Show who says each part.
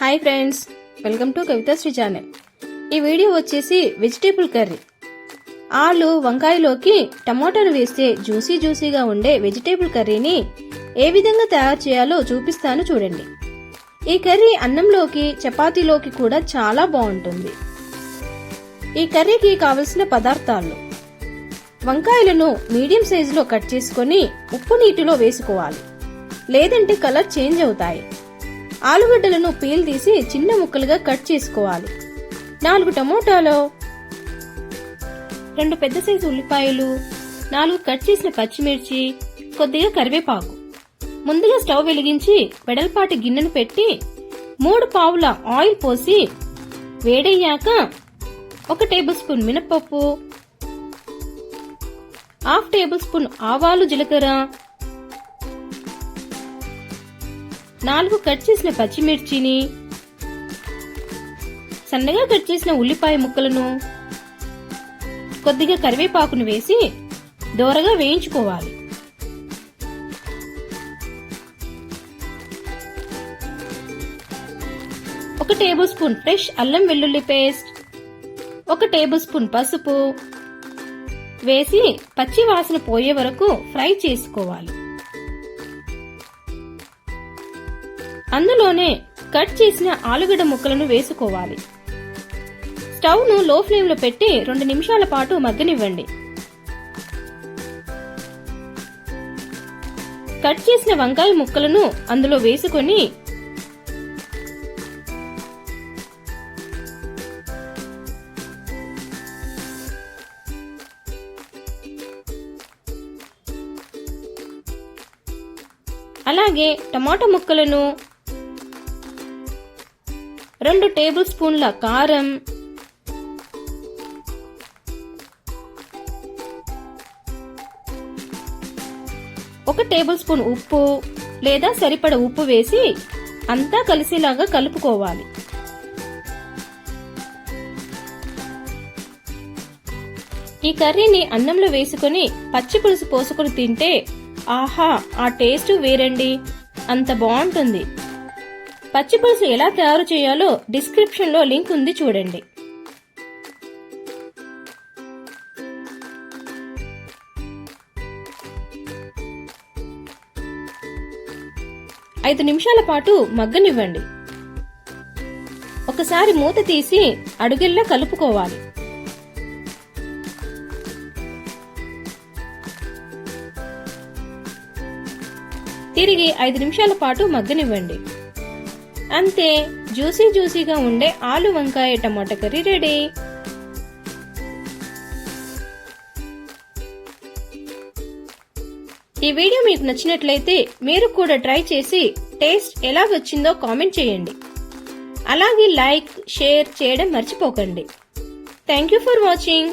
Speaker 1: Hi friends welcome to Kavithasri channel. ఈ video వచ్చేసి vegetable curry. ఆలు వంకాయలోకి టమోటాను వేస్తే జ్యూసీ జ్యూసీగా ఉండే వెజిటేబుల్ కర్రీని ఏ విధంగా తయారు చేయాలో చూపిస్తాను చూడండి. ఈ కర్రీ అన్నంలోకి చపాతీలోకి కూడా చాలా బాగుంటుంది. ఈ కర్రీకి కావలసిన పదార్థాలు. వంకాయలను మీడియం సైజులో కట్ చేసుకొని ఉప్పు నీటిలో వేసుకోవాలి. లేదంటే కలర్ చేంజ్ అవుతాయి. ఆలుగడ్డలను పీల్ తీసి చిన్న ముక్కలుగా కట్ చేసుకోవాలి. నాలుగు టమోటాలు రెండు పెద్ద సైజు ఉల్లిపాయలు నాలుగు కట్ చేసిన పచ్చిమిర్చి కొద్దిగా కరివేపాకు. ముందుగా స్టవ్ వెలిగించి వెడల్పాటి గిన్నెను పెట్టి మూడు పావుల ఆయిల్ పోసి వేడయ్యాక ఒక టేబుల్ స్పూన్ మినపప్పు హాఫ్ టేబుల్ స్పూన్ ఆవాలు జీలకర్ర నాలుగు కట్ చేసిన పచ్చిమిర్చిని సన్నగా కట్ చేసిన ఉల్లిపాయ ముక్కలను కొద్దిగా కరివేపాకును వేసి దోరగా వేయించుకోవాలి. ఒక టేబుల్ స్పూన్ ఫ్రెష్ అల్లం వెల్లుల్లి పేస్ట్ ఒక టేబుల్ స్పూన్ పసుపు వేసి పచ్చి వాసన పోయే వరకు ఫ్రై చేసుకోవాలి. అందులోనే కట్ చేసిన ఆలుగడ్డ ముక్కలను వేసుకోవాలి. స్టవ్ను లో ఫ్లేమ్లో పెట్టి రెండు నిమిషాల పాటు మగ్గనివ్వండి. కట్ చేసిన వంకాయ ముక్కలను అందులో వేసుకొని అలాగే టమాటా ముక్కలను రెండు టేబుల్ స్పూన్ల కారం. ఒక టేబుల్ స్పూన్ ఉప్పు లేదా సరిపడ ఉప్పు వేసి అంతా కలిసేలాగా కలుపుకోవాలి. ఈ కర్రీని అన్నంలో వేసుకొని పచ్చి పులుసు పోసుకొని తింటే ఆహా ఆ టేస్ట్ వేరండి. అంత బాగుంటుంది. పచ్చి పులుసు ఎలా తయారు చేయాలో డిస్క్రిప్షన్లో లింక్ ఉంది చూడండి. ఐదు నిమిషాల పాటు మగ్గనివ్వండి. ఒకసారి మూత తీసి అడుగెల్లా కలుపుకోవాలి. తిరిగి ఐదు నిమిషాల పాటు మగ్గనివ్వండి. అంతే జ్యూసీ జ్యూసీగా ఉండే ఆలు వంకాయ టమాటా కర్రీ రెడీ. ఈ వీడియో మీకు నచ్చినట్లయితే మీరు కూడా ట్రై చేసి టేస్ట్ ఎలా వచ్చిందో కామెంట్ చేయండి. అలాగే లైక్ షేర్ చేయడం మర్చిపోకండి. Thank you for watching.